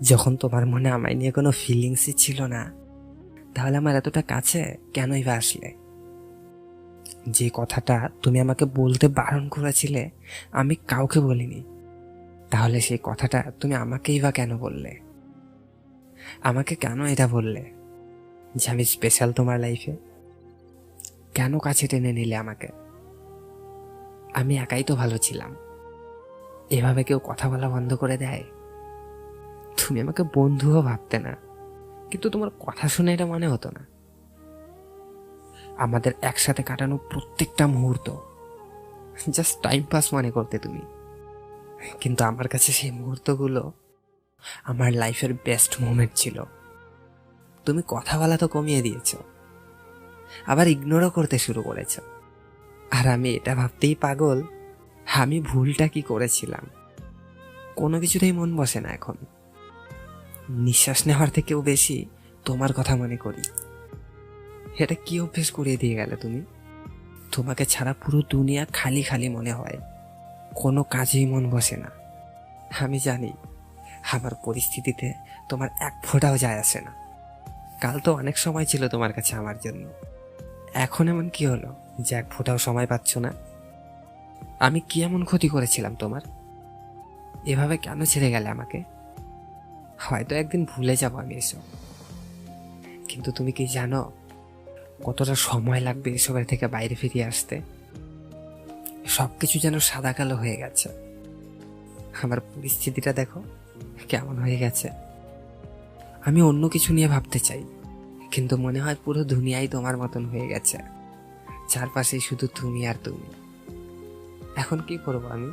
যখন তোমার মনে আমায় নিয়ে কোনো ফিলিংসই ছিল না, তাহলে আমার এতটা কাছে কেনই বা আসলে? যে কথাটা তুমি আমাকে বলতে বারণ করেছিলে, আমি কাউকে বলিনি। তাহলে সেই কথাটা তুমি আমাকেই বা কেন বললে? আমাকে কেন এটা বললে? যে আমি স্পেশাল তোমার লাইফে কেন কাছে টেনে নিলে আমাকে? আমি একাই তো ভালো ছিলাম। এভাবে কেউ কথা বলা বন্ধ করে দেয়? তুমি আমাকে বন্ধুও ভাবতে না। কিন্তু তোমার কথা শুনে এটা মনে হতো না। আমাদের একসাথে কাটানো প্রত্যেকটা মুহূর্ত জাস্ট টাইম পাস মনে করতে তুমি। কিন্তু আমার কাছে সেই মুহূর্তগুলো আমার লাইফের বেস্ট মোমেন্ট ছিল। তুমি কথা বলা তো কমিয়ে দিয়েছ, আবার ইগনোরও করতে শুরু করেছ। আর আমি এটা ভাবতেই পাগল, আমি ভুলটা কি করেছিলাম? কোনো কিছুতেই মন বসে না এখন। নিঃশ্বাস নেওয়ার থেকেও বেশি তোমার কথা মনে করি। এটা কি অভ্যেস করিয়ে দিয়ে গেলে তুমি? তোমাকে ছাড়া পুরো দুনিয়া খালি খালি মনে হয়। কোনো কাজেই মন বসে না। আমি জানি, আমার পরিস্থিতিতে তোমার এক ফোঁটাও যায় আসে না। কাল তো অনেক সময় ছিল তোমার কাছে আমার জন্য। এখন এমন কি হলো যে এক ফোঁটাও সময় পাচ্ছ না? আমি কি এমন ক্ষতি করেছিলাম তোমার? এভাবে কেন ছেড়ে গেলে আমাকে? হয়তো একদিন ভুলে যাব আমি এসব। কিন্তু তুমি কি জানো, কতটা সময় লাগবে এসবের থেকে বাইরে ফিরিয়ে আসতে? সব কিছু যেন সাদা কালো হয়ে গেছে। আমার পরিস্থিতিটা দেখো কেমন হয়ে গেছে। আমি অন্য কিছু নিয়ে ভাবতে চাই, কিন্তু মনে হয় পুরো দুনিয়াই তোমার মতন হয়ে গেছে। চারপাশে শুধু তুমি আর তুমি। এখন কি করব আমি?